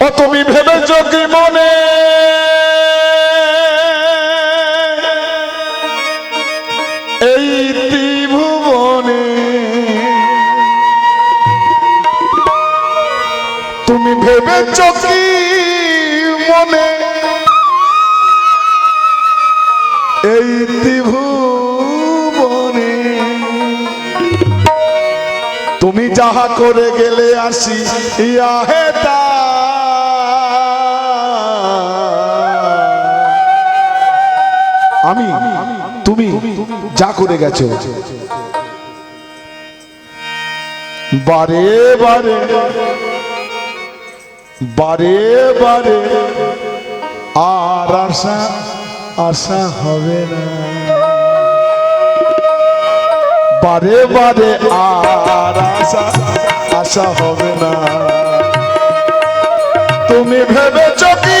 ও তুমি ভেবেছ কি মনে? এই ত্রিভুবনে তুমি ভেবেছ কি মনে? এই ত্রিভুবনে তুমি যাহা করে গেলে আসি, ইয়া হে আমি, তুমি যা করে গেছো। বারে বারে বারে বারে, আর আশা আশা হবে না। বারে বারে, আর আশা আশা হবে না। তুমি ভেবেছ কি?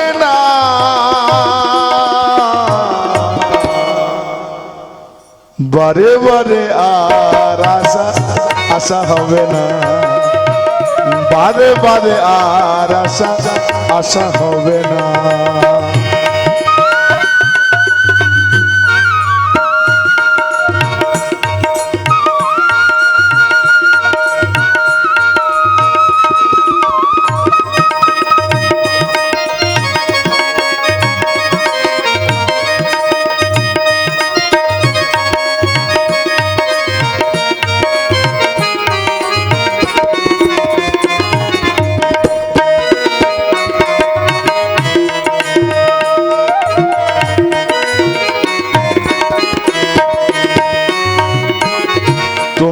বারে বারে আর আশা আশা হবে না। বারে বারে আর আশা আশা হবে না।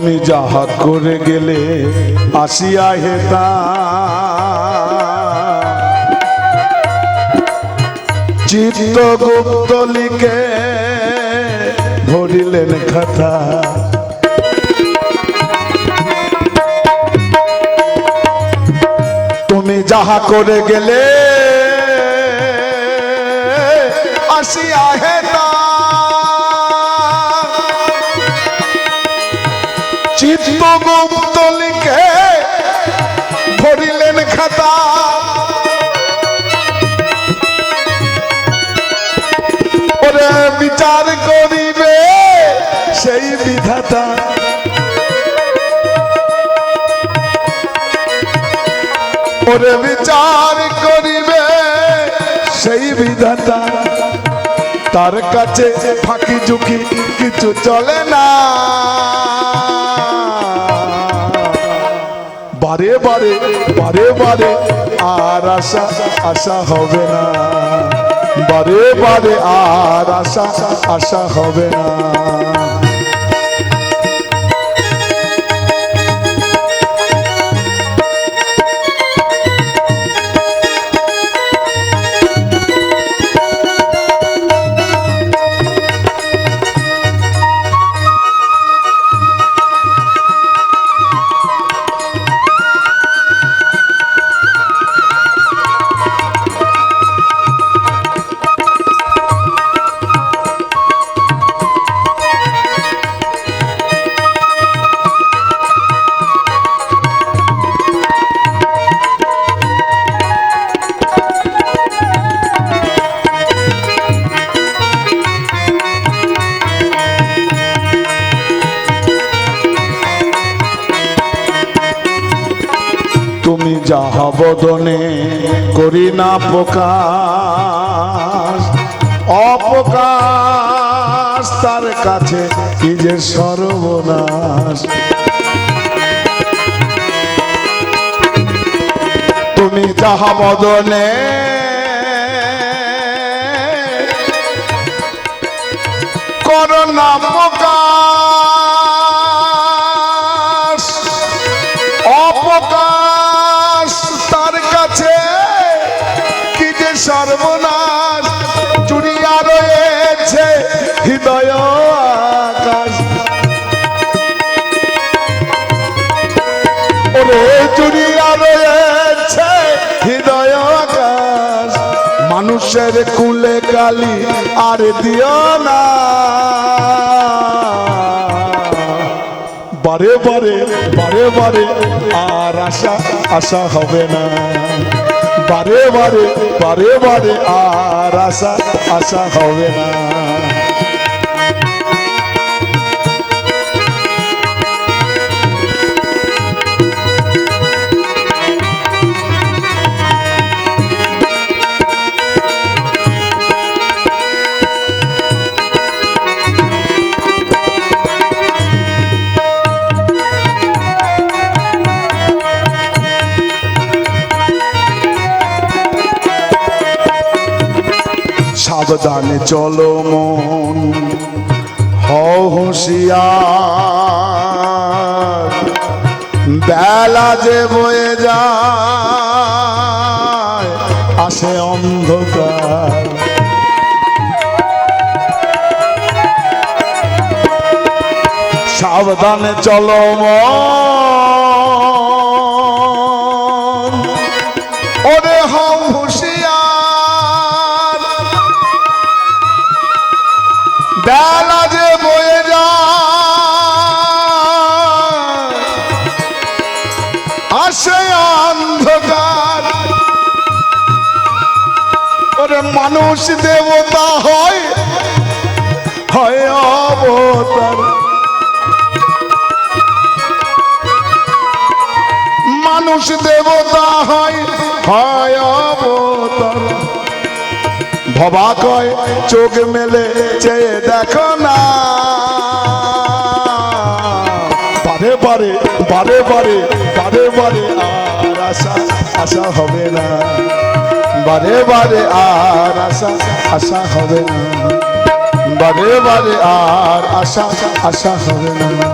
তুমি যাহা করে গেলে আসিয়া হেতা। চিত্তগুপ্ত লিখে ধরিলেন খাতা। তুমি যাহা করে গেলে আসিয়া হেতা। ওরে বিচার করিবে, সেই বিধাতা। ওরে বিচার করিবে, সেই বিধাতা। তার কাছে ফাঁকি ঝুঁকি কিছু চলে না। বারে বারে বারে বারে আর আশা আশা হবে না। বারে বারে আর আশা আশা হবে না। বদনে করি না প্রকাশ। অপকাশ তার কাছে কি যে সর্বনাশ। তুমি যাহা বদনে সর্বনাশ জুড়িয়া রয়েছে হৃদয় আকাশ। ওরে জুড়িয়া রয়েছে হৃদয় আকাশ। মানুষের কুলে কালি আর দিও না। বারে বারে বারে বারে আর আশা আশা হবে না। বারে বারে বারে বারে আর আশা আশা হবে না। সাবধানে চলো মন। হও হুঁশিয়ার। বেলা যে বয়ে যায় আসে অন্ধকার। সাবধানে চলো মন। অন্ধকার। ওরে মানুষ দেবতা হয় হয় অবতার। মানুষ দেবতা হয় হয় অবতার। ভবা কয়, চোখ মেলে চেয়ে দেখো না। বারে বারে বারে বারে বারে বারে আশা আশা হবে না। বারে বারে আর আশা আশা হবে না। বারে বারে আর আশা আশা হবে না।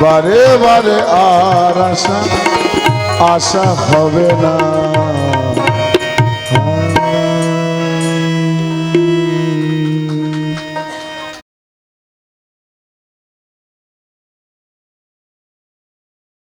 বারে বারে আর আশা আশা হবে না।